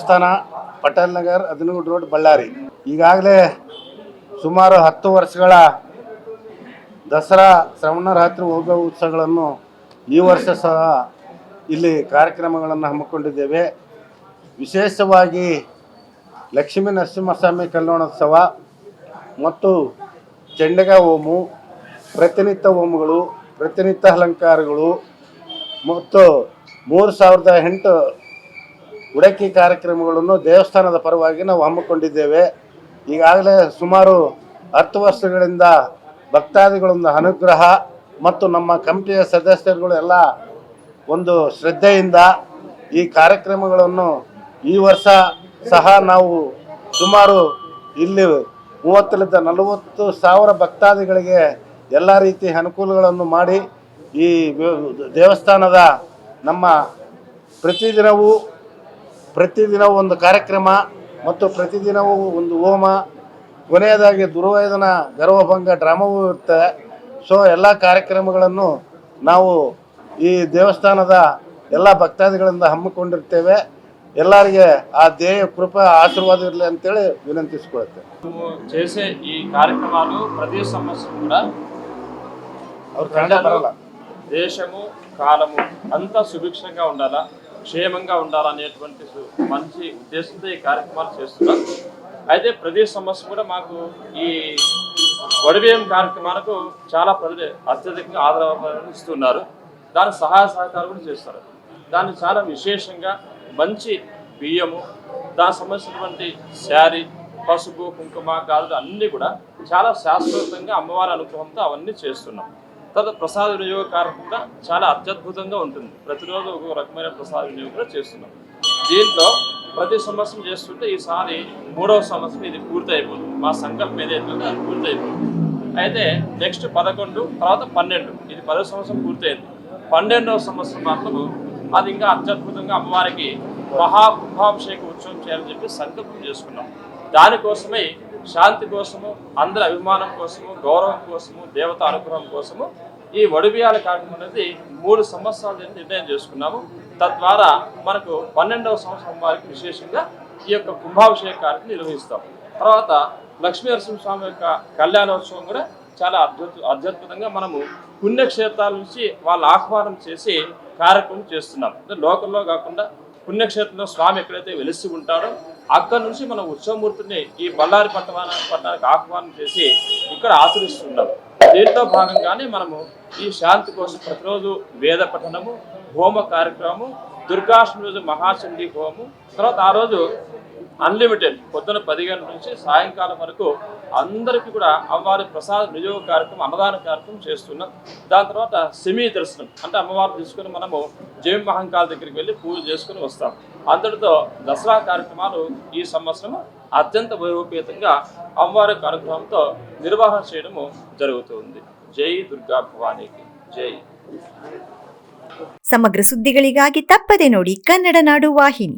ದೇವಸ್ಥಾನ, ಪಟೇಲ್ ನಗರ್, ಹದಿನೂರು ರೋಡ್ ಬಳ್ಳಾರಿ. ಈಗಾಗಲೇ ಸುಮಾರು ಹತ್ತು ವರ್ಷಗಳ ದಸರಾ ಶ್ರವಣರಾತ್ರಿ ಹೋಗೋ ಉತ್ಸವಗಳನ್ನು ಈ ವರ್ಷ ಸಹ ಇಲ್ಲಿ ಕಾರ್ಯಕ್ರಮಗಳನ್ನು ಹಮ್ಮಿಕೊಂಡಿದ್ದೇವೆ. ವಿಶೇಷವಾಗಿ ಲಕ್ಷ್ಮೀ ನರಸಿಂಹಸ್ವಾಮಿ ಕಲ್ಯಾಣೋತ್ಸವ ಮತ್ತು ಚೆಂಡಗ ಹೋಮು, ಪ್ರತಿನಿತ್ಯ ಹೋಮಗಳು, ಪ್ರತಿನಿತ್ಯ ಅಲಂಕಾರಗಳು ಮತ್ತು ಮೂರು ಸಾವಿರದ ಎಂಟು ಉಡಕಿ ಕಾರ್ಯಕ್ರಮಗಳನ್ನು ದೇವಸ್ಥಾನದ ಪರವಾಗಿ ನಾವು ಹಮ್ಮಿಕೊಂಡಿದ್ದೇವೆ. ಈಗಾಗಲೇ ಸುಮಾರು ಹತ್ತು ವರ್ಷಗಳಿಂದ ಭಕ್ತಾದಿಗಳೊಂದು ಅನುಗ್ರಹ ಮತ್ತು ನಮ್ಮ ಕಮಿಟಿಯ ಸದಸ್ಯರುಗಳು ಎಲ್ಲ ಒಂದು ಶ್ರದ್ಧೆಯಿಂದ ಈ ಕಾರ್ಯಕ್ರಮಗಳನ್ನು ಈ ವರ್ಷ ಸಹ ನಾವು ಸುಮಾರು ಇಲ್ಲಿ ಮೂವತ್ತರಿಂದ ನಲವತ್ತು ಸಾವಿರ ಭಕ್ತಾದಿಗಳಿಗೆ ಎಲ್ಲ ರೀತಿ ಅನುಕೂಲಗಳನ್ನು ಮಾಡಿ ಈ ದೇವಸ್ಥಾನದ ನಮ್ಮ ಪ್ರತಿದಿನವೂ ಪ್ರತಿದಿನವೂ ಒಂದು ಕಾರ್ಯಕ್ರಮ ಮತ್ತು ಪ್ರತಿದಿನವೂ ಒಂದು ಹೋಮ ಕೊನೆಯದಾಗಿ ದುರ್ವೇದನ ಗರ್ವಭಂಗ ಡ್ರಾಮವೂ ಇರುತ್ತೆ ಸೊ ಎಲ್ಲ ಕಾರ್ಯಕ್ರಮಗಳನ್ನು ನಾವು ಈ ದೇವಸ್ಥಾನದ ಎಲ್ಲ ಭಕ್ತಾದಿಗಳಿಂದ ಹಮ್ಮಿಕೊಂಡಿರ್ತೇವೆ ಎಲ್ಲರಿಗೆ ಆ ದೇಹ ಕೃಪಾ ಆಶೀರ್ವಾದ ಇರಲಿ ಅಂತೇಳಿ ವಿನಂತಿಸ್ಕೊಳ್ತೇವೆ మేము చేసే ఈ కార్యక్రమాలు ప్రతి సంవత్సరం కూడా ಅವ್ರು ಕನ್ನಡ ಬರಲ್ಲ దేశము కాలము అంతా సుభిక్షంగా ఉండాలా క్షేమంగా ఉండాలనేటువంటి మంచి ఉద్దేశంతో ఈ కార్యక్రమాలు చేస్తున్నాం అయితే ప్రతి సంవత్సరం కూడా మాకు ఈ వడివేయం కార్యక్రమాలకు చాలా ప్రజలు అత్యధికంగా ఆదరణ ఇస్తున్నారు. దాని సహాయ సహకారం కూడా చేస్తారు. దాన్ని చాలా విశేషంగా మంచి బియ్యము దానికి సంబంధించినటువంటి శారీ పసుపు కుంకుమ గాజులు అన్నీ కూడా చాలా శాశ్వతంగా అమ్మవారి అనుగ్రహంతో అవన్నీ చేస్తున్నాం. తర్వాత ప్రసాద వినియోగ కారణంగా చాలా అత్యద్భుతంగా ఉంటుంది. ప్రతిరోజు ఒక రకమైన ప్రసాద వినియోగం కూడా చేస్తున్నాం. దీంట్లో ప్రతి సంవత్సరం చేస్తుంటే ఈసారి మూడవ సంవత్సరం ఇది పూర్తి అయిపోతుంది మా సంకల్పం ఏదైతే ఉందో అది పూర్తి అయిపోతుంది అయితే నెక్స్ట్ పదకొండు తర్వాత పన్నెండు. ఇది పదో సంవత్సరం పూర్తయింది. పన్నెండవ సంవత్సరం మాత్రం అది ఇంకా అత్యద్భుతంగా అమ్మవారికి మహా కుంభాభిషేక ఉత్సవం చేయాలని చెప్పి సంకల్పం చేసుకున్నాం. దానికోసమే శాంతి కోసము అందరి అభిమానం కోసము గౌరవం కోసము దేవత అనుగ్రహం కోసము ఈ వడిబియాల కార్యక్రమం అనేది మూడు సంవత్సరాల నిర్ణయం చేసుకున్నాము. తద్వారా మనకు పన్నెండవ సంవత్సరం వారికి విశేషంగా ఈ యొక్క కుంభాభిషేక కార్యక్రమం నిర్వహిస్తాం తర్వాత లక్ష్మీ నరసింహస్వామి యొక్క కళ్యాణోత్సవం కూడా చాలా అద్భుత అద్భుతంగా మనము పుణ్యక్షేత్రాల నుంచి వాళ్ళ ఆహ్వానం చేసి కార్యక్రమం చేస్తున్నాం. లోకల్లో కాకుండా పుణ్యక్షేత్రంలో స్వామి ఎక్కడైతే వెలిసి ఉంటాడో అక్కడి నుంచి మనం ఉత్సవమూర్తిని ఈ బళ్ళారి పట్టణ పట్టణానికి ఆహ్వానం చేసి ఇక్కడ ఆచరిస్తున్నాం దీంట్లో భాగంగానే మనము ఈ శాంతి కోసం ప్రతిరోజు వేద పఠనము హోమ కార్యక్రమము దుర్గాష్టమి రోజు మహాచండీ హోమం తర్వాత ఆ రోజు అన్లిమిటెడ్ పొద్దున పది గంటల నుంచి సాయంకాలం వరకు అందరికీ కూడా అమ్మవారి ప్రసాద వినియోగ కార్యక్రమం అన్నదాన కార్యక్రమం చేస్తున్నాం దాని తర్వాత సెమీ దర్శనం అంటే అమ్మవారిని తీసుకుని మనము జయం మహంకాల దగ్గరికి వెళ్ళి పూజ చేసుకుని వస్తాం అందరితో దసరా కార్యక్రమాలు ఈ సంవత్సరం అత్యంత వైభవపేతంగా అమ్మవారి యొక్క అనుగ్రహంతో నిర్వహణ చేయడము జరుగుతుంది జై దుర్గా భవానీకి జై ಸಮಗ್ರ ಸುದ್ದಿಗಳಿಗಾಗಿ ತಪ್ಪದೆ ನೋಡಿ ಕನ್ನಡ ನಾಡು ವಾಹಿನಿ